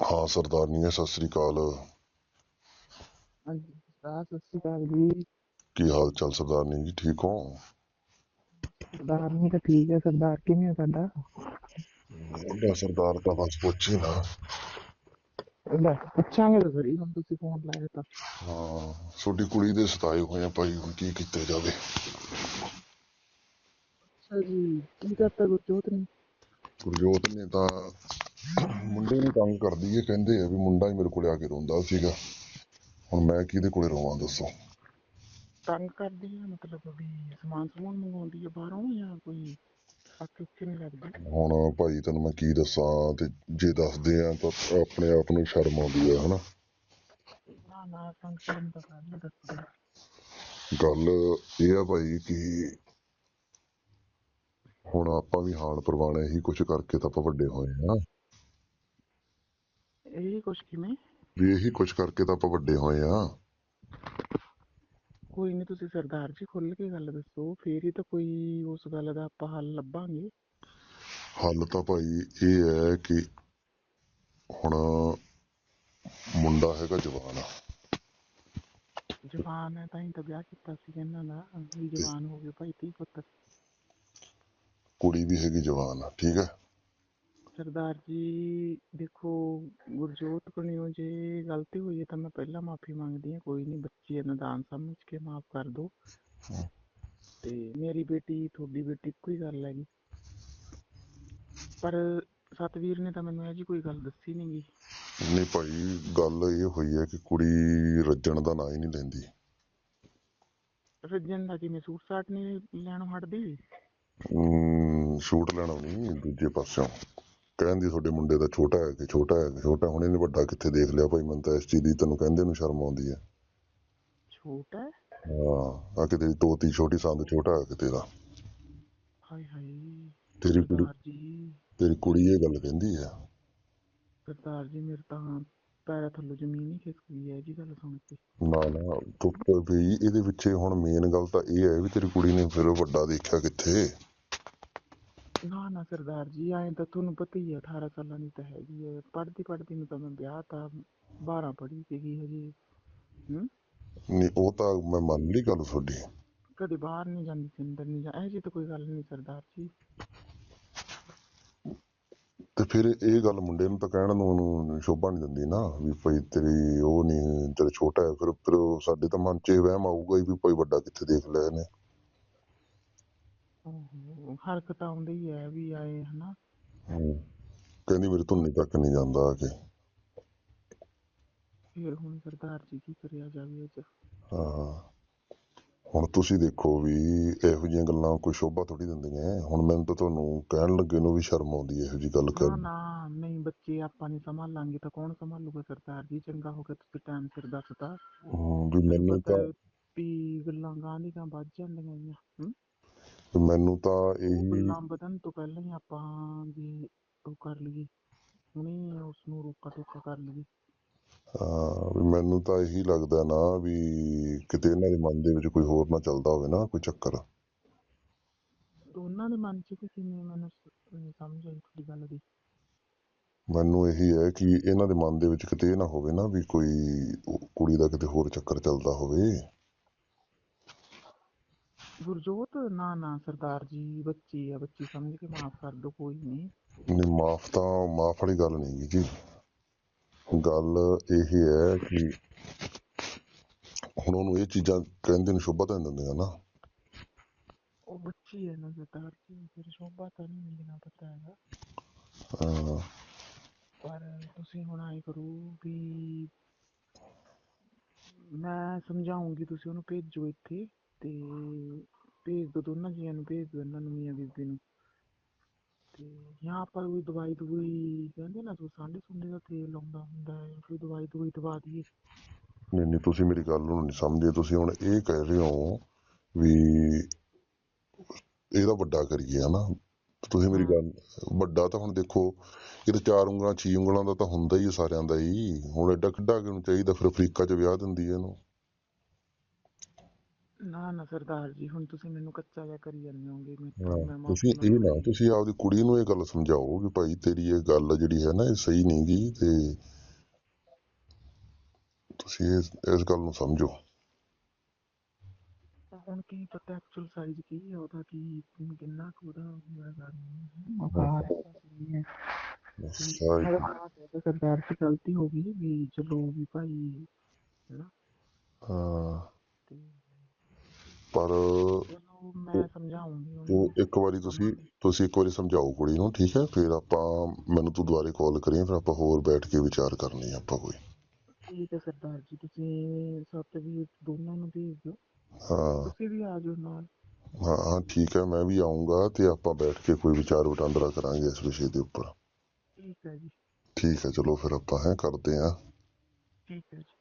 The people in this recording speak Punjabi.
ਹਾਂ ਸਰਦਾਰਨੀ ਸਤਿ ਸ੍ਰੀ ਅਕਾਲ। ਹਾਂਜੀ ਸਤਿ ਸ਼੍ਰੀ ਅਕਾਲ ਜੀ। ਕੀ ਹਾਲ ਚਾਲ ਸਰਦਾਰਨੀ? ਜੀ ਠੀਕ ਹੋ? ਸਰਦਾਰ ਨਹੀਂ ਤਾਂ ਠੀਕ ਹੈ ਸਰਦਾਰ ਕਿਵੇਂ ਹੈ ਤੁਹਾਡਾ? ਉਹਦਾ ਸਰਦਾਰ ਤਾਂ ਬਸ ਪੁੱਛੀ ਨਾ। ਲੈ ਪੁੱਛਾਂਗੇ ਤਾਂ ਸਰੀ ਹੁਣ ਤੁਸੀਂ ਫੋਨ ਲਾਇਆ ਤਾਂ। ਹਾਂ ਛੋਟੀ ਕੁੜੀ ਦੇ ਸਤਾਏ ਹੋਏ ਆ ਭਾਈ ਹੁਣ ਕੀ ਕੀਤਾ ਜਾਵੇ? ਅੱਛਾ ਜੀ ਕੀ ਕਰਤਾ ਗੁਰਜੋਤ ਨੇ? ਗੁਰਜੋਤ ਨੇ ਤਾਂ ਮੁੰਡੇ ਨੂੰ ਤੰਗ ਕਰਦੀ ਹੈ ਕਹਿੰਦੇ ਆ ਵੀ ਮੁੰਡਾ ਹੀ ਮੇਰੇ ਕੋਲੇ ਆ ਕੇ ਰੋਂਦਾ ਸੀਗਾ। ਹੁਣ ਮੈਂ ਕਿਹਦੇ ਕੋਲੇ ਰੋਵਾਂ ਦੱਸੋ? ਤੰਗ ਕਰਦੀ ਹੈ ਮਤਲਬ ਵੀ ਸਮਾਨ ਸਮੂਨ ਮੰਗਵਾਉਂਦੀ ਹੈ ਬਾਹਰੋਂ ਜਾਂ ਕੋਈ ਅੱਖ ਉੱਥੇ ਨਹੀਂ ਲੱਗਦੀ? ਹੁਣ ਭਾਈ ਤੈਨੂੰ ਮੈਂ ਕੀ ਦੱਸਾਂ ਤੇ ਜੇ ਦੱਸਦੇ ਆ ਤਾਂ ਆਪਣੇ ਆਪ ਨੂੰ ਸ਼ਰਮ ਆਉਂਦੀ ਆ ਹਨਾ? ਨਾ ਨਾ ਤੰਗ ਕਰਨ ਦਾ ਕਾਰਨ ਦੱਸਦੇ। ਗੱਲ ਇਹ ਆ ਭਾਈ ਕਿ ਹੁਣ ਆਪਾਂ ਵੀ ਹਾਲ ਪ੍ਰਵਾਨ ਇਹੀ ਕੁਛ ਕਰਕੇ ਤਾਂ ਆਪਾਂ ਵੱਡੇ ਹੋਏ ਆ। ਇਹ ਕੁਛ ਕਿਵੇਂ? ਵੀ ਇਹੀ ਕੁਛ ਕਰਕੇ ਤਾਂ ਆਪਾਂ ਵੱਡੇ ਹੋਏ ਆ ਕੋਈ ਨਹੀਂ ਤੁਸੀਂ ਸਰਦਾਰ ਜੀ ਖੁੱਲ ਕੇ ਗੱਲ ਦੱਸੋ ਫੇਰ ਹੀ ਤਾਂ ਕੋਈ ਉਸ ਗੱਲ ਦਾ ਆਪਾਂ ਹੱਲ ਲੱਭਾਂਗੇ। ਹੱਲ ਤਾਂ ਭਾਈ ਇਹ ਹੈ ਕਿ ਹੁਣ ਮੁੰਡਾ ਹੈਗਾ ਜਵਾਨ। ਆ ਜਵਾਨ ਹੈ ਤਾਂ ਹੀ ਤਾਂ ਵਿਆਹ ਕੀਤਾ ਸੀ ਇਹਨਾਂ ਦਾ ਵੀ ਜਵਾਨ ਹੋ ਗਏ ਭਾਈ ਤੀ ਪੁੱਤ ਕੁੜੀ ਵੀ ਹੈਗੀ ਜਵਾਨ ਆ ਠੀਕ ਹੈ? ਸਰਦਾਰ ਜੀ ਦੇਖੋ ਗੁਰਜੋਤ ਕੋਲੋਂ ਜੇ ਗਲਤੀ ਹੋਈ ਹੈ ਤਾਂ ਮੈਂ ਪਹਿਲਾਂ ਮਾਫੀ ਮੰਗਦੀ ਹਾਂ ਕੋਈ ਨਹੀਂ ਬੱਚੀ ਨਦਾਨ ਸਮਝ ਕੇ ਮਾਫ ਕਰ ਦਿਓ। ਤੇ ਮੇਰੀ ਬੇਟੀ ਤੁਹਾਡੀ ਬੇਟੀ ਇੱਕੋ ਹੀ ਗੱਲ ਹੈਗੀ। ਪਰ ਸਤਵੀਰ ਨੇ ਤਾਂ ਮੈਨੂੰ ਇਹ ਜੀ ਕੋਈ ਗੱਲ ਦੱਸੀ ਨਹੀਂ ਗੀ ਨਹੀਂ ਭਾਈ ਗੱਲ ਇਹ ਹੋਈ ਹੈ ਕਿ ਕੁੜੀ ਰੱਜਣ ਦਾ ਨਾਂ ਹੀ ਨਹੀਂ ਲੈਂਦੀ। ਰੱਜਣ ਦਾ ਜਿਵੇਂ ਸੂਟ ਸਾਟ ਨਹੀਂ ਲੈਣੋਂ ਹਟਦੀ? ਅਮ, ਸ਼ੂਟ ਲੈਣਾ ਨਹੀਂ ਦੂਜੇ ਪਾਸਿਓਂ। ਕਹਿੰਦੀ ਤੁਹਾਡੇ ਮੁੰਡੇ ਦਾ ਛੋਟਾ ਹੈ ਕਿ ਛੋਟਾ ਹੈ ਕਿ ਛੋਟਾ ਹੁਣ ਇਹਨੇ ਵੱਡਾ ਕਿੱਥੇ ਦੇਖ ਲਿਆ ਭਾਈ ਮੈਨੂੰ ਤਾਂ ਇਸ ਚੀਜ਼ ਦੀ ਤੈਨੂੰ ਕਹਿੰਦੇ ਨੂੰ ਸ਼ਰਮ ਆਉਂਦੀ ਹੈ। ਛੋਟਾ ਹੈ? ਹਾਂ ਆ ਕਿ ਤੇਰੀ ਤੋਤੀ ਛੋਟੀ ਸੰਦ ਛੋਟਾ ਹੈ ਕਿਤੇ ਦਾ। ਹਾਏ ਹਾਏ ਤੇਰੀ ਕੁੜੀ ਸਰਦਾਰ ਜੀ। ਤੇਰੀ ਕੁੜੀ ਇਹ ਗੱਲ ਕਹਿੰਦੀ ਹੈ। ਸਰਦਾਰ ਜੀ ਮੇਰੇ ਤਾਂ ਪੈਰਾਂ ਥੱਲੋਂ ਜ਼ਮੀਨ ਹੀ ਖਿਸਕ ਗਈ ਹੈ ਜੀ ਗੱਲ ਸੁਣ ਕੇ। ਨਾ ਨਾ ਚੁੱਪ ਵੀ ਇਹਦੇ ਪਿੱਛੇ ਹੁਣ ਮੇਨ ਗੱਲ ਤਾਂ ਇਹ ਹੈ ਵੀ ਤੇਰੀ ਕੁੜੀ ਨੇ ਫਿਰ ਵੱਡਾ ਦੇਖਿਆ ਕਿੱਥੇ? ਨਾ ਨਾ ਸਰਦਾਰ ਜੀ ਐਂ ਤਾਂ ਤੁਹਾਨੂੰ ਪਤਾ ਹੀ ਹੈ 18 ਸਾਲਾਂ ਦੀ ਤਾਂ ਹੈਗੀ ਹੈ ਪੜ੍ਹਦੀ ਪੜ੍ਹਦੀ ਨੂੰ ਤਾਂ ਮੈਂ ਵਿਆਹ ਤਾਂ 12 ਪੜ੍ਹੀ ਸੀਗੀ ਹਜੇ ਹੂੰ? ਨਹੀਂ ਉਹ ਤਾਂ ਮੈਂ ਮੰਨ ਲਈ ਗੱਲ ਤੁਹਾਡੀ। ਕਦੇ ਬਾਹਰ ਨਹੀਂ ਜਾਂਦੀ ਸੀ ਅੰਦਰ ਨਹੀਂ ਜਾ ਇਹ ਜੀ ਤਾਂ ਕੋਈ ਗੱਲ ਨਹੀਂ ਸਰਦਾਰ ਜੀ। ਤੇ ਫਿਰ ਇਹ ਗੱਲ ਮੁੰਡੇ ਨੂੰ ਤਾਂ ਕਹਿਣ ਨੂੰ ਉਹਨੂੰ ਸ਼ੋਭਾ ਨਹੀਂ ਦਿੰਦੀ ਨਾ ਵੀ ਭਾਈ ਤੇਰੀ ਉਹ ਨਹੀਂ ਤੇਰਾ ਛੋਟਾ ਹੈ ਫਿਰ ਫਿਰ ਉਹ ਸਾਡੇ ਤਾਂ ਮਨ 'ਚ ਇਹ ਵਹਿਮ ਆਊਗਾ ਹੀ ਵੀ ਭਾਈ ਵੱਡਾ ਕਿੱਥੇ ਦੇਖ ਲਿਆ ਇਹਨੇ। ਓਹੋ ਹਰਕਤ ਆਉਂਦੀ ਹੀ ਹੈ ਵੀ ਆਏ ਹਨਾ। ਹੂੰ। ਕਹਿੰਦੀ ਮੇਰੀ ਧੁੰਨੀ ਤੱਕ ਨਹੀਂ ਜਾਂਦਾ ਆ ਕੇ। ਫਿਰ ਹੁਣ ਸਰਦਾਰ ਜੀ ਕੀ ਕਰਿਆ ਜਾਵੇ 'ਚ ਹਾਂ। ਹੁਣ ਤੁਸੀਂ ਦੇਖੋ ਵੀ ਇਹੋ ਜਿਹੀਆਂ ਗੱਲਾਂ ਕੋਈ ਸ਼ੋਭਾ ਥੋੜੀ ਦਿੰਦੀਆਂ ਹੈ। ਹੁਣ ਮੈਨੂੰ ਤਾਂ ਤੁਹਾਨੂੰ ਕਹਿਣ ਲੱਗੇ ਨੂੰ ਵੀ ਸ਼ਰਮ ਆਉਂਦੀ ਹੈ ਇਹੋ ਜੀ ਗੱਲ ਨਾ ਕਰ ਨਾ ਨਹੀਂ ਬੱਚੇ ਆਪਾਂ ਨਹੀਂ ਸੰਭਾਲਾਂਗੇ ਤਾਂ ਕੌਣ ਸੰਭਾਲੂਗਾ ਸਰਦਾਰ ਜੀ? ਚੰਗਾ ਹੋ ਗਿਆ ਤੁਸੀਂ ਟਾਈਮ ਸਿਰ ਦੱਸਤਾ ਵੀ ਮੈਨੂੰ ਪਤਾ ਤਾਂ ਵੀ ਗੱਲਾਂ ਗਾਂ ਦੀ ਗਾਂ ਵੱਧ ਜਾਂਦੀਆਂ ਵੀ ਮੈਨੂੰ ਤਾਂ ਇਹੀ ਗੱਲਾਂ ਵਧਣ ਤੋਂ ਪਹਿਲਾਂ ਹੀ ਆਪਾਂ ਜੇ ਉਹ ਕਰ ਲਈਏ। ਹੁਣੇ ਉਸ ਨੂੰ ਰੋਕਾ ਟੋਕਾ ਕਰ ਲਈਏ। ਹਾਂ ਵੀ ਮੈਨੂੰ ਤਾਂ ਇਹੀ ਲੱਗਦਾ ਨਾ ਵੀ ਕਿਤੇ ਇਹਨਾਂ ਦੇ ਮਨ ਦੇ ਵਿੱਚ ਕੋਈ ਹੋਰ ਨਾ ਚੱਲਦਾ ਹੋਵੇ ਨਾ ਕੋਈ ਚੱਕਰ। ਉਹਨਾਂ ਦੇ ਮਨ 'ਚ ਕਿ ਕਿਵੇਂ ਮੈਨੂੰ ਸ- ਨਹੀਂ ਸਮਝ ਆਈ ਤੁਹਾਡੀ ਗੱਲ ਦੀ। ਮੈਨੂੰ ਇਹੀ ਹੈ ਕਿ ਇਹਨਾਂ ਦੇ ਮਨ ਦੇ ਵਿੱਚ ਕਿਤੇ ਇਹ ਨਾ ਹੋਵੇ ਨਾ ਵੀ ਕੋਈ ਉਹ ਕੁੜੀ ਦਾ ਕਿਤੇ ਹੋਰ ਚੱਕਰ ਚੱਲਦਾ ਹੋਵੇ। ਗੁਰਜੋਤ ਨਾ ਨਾ ਸਰਦਾਰ ਜੀ ਬੱਚੀ ਆ ਬੱਚੀ ਸਮਝ ਕੇ ਮਾਫ ਕਰ ਦਿਓ ਕੋਈ ਨਹੀਂ। ਨਹੀਂ ਮਾਫ ਤਾਂ ਮਾਫ ਵਾਲੀ ਗੱਲ ਨਹੀਂ ਜੀ। ਗੱਲ ਇਹ ਹੈ ਕਿ ਹੁਣ ਉਹਨੂੰ ਇਹ ਚੀਜ਼ਾਂ ਕਹਿੰਦੇ ਨੂੰ ਸ਼ੋਭਾ ਤਾਂ ਨਹੀਂ ਦਿੰਦੀਆਂ ਨਾ। ਉਹ ਬੱਚੀ ਹੈ ਨਾ ਸਰਦਾਰ ਜੀ ਫਿਰ ਸ਼ੋਭਾ ਤਾਂ ਨਹੀਂ ਮਿਲਣਾ ਪਤਾ ਹੈਗਾ। ਹਾਂ, ਪਰ ਤੁਸੀਂ ਹੁਣ ਆਏ ਕਰੋ ਵੀ ਮੈਂ ਸਮਝਾਉਂਗੀ ਤੁਸੀਂ ਉਹਨੂੰ ਭੇਜੋ ਇੱਥੇ। ਤੇ ਭੇਜ ਦੋ ਦੋਨਾਂ ਜੀਆਂ ਨੂੰ ਭੇਜ ਦੋ ਇਹਨਾਂ ਨੂੰ ਮੀਆਂ ਬੀਬੀ ਨੂੰ। ਤੇ ਜਾਂ ਆਪਾਂ ਕੋਈ ਦਵਾਈ ਦਵਾਈ ਕਹਿੰਦੇ ਨਾ ਤੂੰ ਸਾਂਢੇ ਸੁੰਡੇ ਦਾ ਤੇਲ ਲਾਉਂਦਾ ਹੁੰਦਾ ਹੈ ਕੋਈ ਦਵਾਈ ਦਵਾਈ ਦਵਾ ਦਈਏ। ਨਹੀਂ ਨਹੀਂ ਤੁਸੀਂ ਮੇਰੀ ਗੱਲ ਨੂੰ ਨਹੀਂ ਸਮਝੇ ਤੁਸੀਂ ਹੁਣ ਇਹ ਕਹਿ ਰਹੇ ਹੋ ਵੀ ਇਹਦਾ ਵੱਡਾ ਕਰੀਏ ਹਨਾ? ਤੁਸੀਂ ਮੇਰੀ ਗੱਲ ਵੱਡਾ ਤਾਂ ਹੁਣ ਦੇਖੋ ਇਹ ਤਾਂ ਚਾਰ ਉਂਗਲਾਂ ਛੇ ਉਂਗਲਾਂ ਦਾ ਤਾਂ ਹੁੰਦਾ ਹੀ ਹੈ ਸਾਰਿਆਂ ਦਾ ਹੀ। ਹੁਣ ਐਡਾ ਕਿੱਡਾ ਕਿਉਂ ਚਾਹੀਦਾ? ਫਿਰ ਅਫਰੀਕਾ 'ਚ ਵਿਆਹ ਦਿੰਦੀ ਹੈ ਇਹਨੂੰ। ਨਾ ਨਾ ਸਰਦਾਰ ਜੀ ਹੁਣ ਤੁਸੀਂ ਮੈਨੂੰ ਕੱਚਾ ਜਿਹਾ ਕਰੀ ਜਾਂਦੇ ਹੋਗੇ ਹਾਂ, ਮੈਂ ਮਾਫ਼ੀ ਤੁਸੀਂ ਇਹ ਨਾ ਮੰਗਦਾ ਤੁਸੀਂ ਆਪਦੀ ਕੁੜੀ ਨੂੰ ਇਹ ਗੱਲ ਸਮਝਾਓ ਕਿ ਭਾਈ ਤੇਰੀ ਇਹ ਗੱਲ ਜਿਹੜੀ ਹੈ ਨਾ ਇਹ ਸਹੀ ਨਹੀਂ ਗੀ ਤੇ ਤੁਸੀਂ ਇਸ ਇਸ ਗੱਲ ਨੂੰ ਸਮਝੋ। ਹੁਣ ਕੀ ਪਤਾ ਐਕਚੁਅਲ ਸਾਈਜ਼ ਕੀ ਹੈ ਉਹਦਾ ਕੀ ਕਿੰਨਾ ਕੁ ਉਹਦਾ ਮੈਂ ਮਕਾਰ ਨਹੀਂ ਹੈ। ਮੈਂ ਤਾਂ ਕਹਿੰਦਾ ਸਰਦਾਰ ਸੇ ਗਲਤੀ ਹੋ ਗਈ ਵੀ ਚਲੋ ਵੀ ਭਾਈ ਹਾਂ। ਪਰ ਚਲੋ ਮੈਂ ਸਮਝਾਉਂਗੀ ਉਹ ਇੱਕ ਵਾਰੀ ਤੁਸੀਂ ਤੁਸੀਂ ਇੱਕ ਵਾਰੀ ਸਮਝਾਓ ਕੁੜੀ ਨੂੰ ਠੀਕ ਹੈ? ਫਿਰ ਆਪਾਂ ਮੈਨੂੰ ਤੂੰ ਦੁਬਾਰੇ ਕਾਲ ਕਰੀਂ ਫਿਰ ਆਪਾਂ ਹੋਰ ਬੈਠ ਕੇ ਵਿਚਾਰ ਕਰਨੀ ਆ ਆਪਾਂ ਕੋਈ। ਠੀਕ ਹੈ ਸਰਦਾਰ ਜੀ ਤੁਸੀਂ ਸੱਤ ਵੀ ਦੋਨਾਂ ਨੂੰ ਭੇਜ ਦਿਓ। ਹਾਂ। ਤੁਸੀਂ ਵੀ ਆ ਜਾਓ ਨਾਲ। ਹਾਂ ਹਾਂ ਠੀਕ ਹੈ ਮੈਂ ਵੀ ਆਉਂਗਾ ਤੇ ਆਪਾਂ ਬੈਠ ਕੇ ਕੋਈ ਵਿਚਾਰ ਵਟਾਂਦਰਾ ਕਰਾਂਗੇ ਇਸ ਵਿਸ਼ੇ ਦੇ ਉੱਪਰ। ਠੀਕ ਹੈ ਜੀ। ਠੀਕ ਹੈ ਚਲੋ ਫਿਰ ਆਪਾਂ ਹੈ ਕਰਦੇ ਆਂ ਠੀਕ ਹੈ ਜੀ।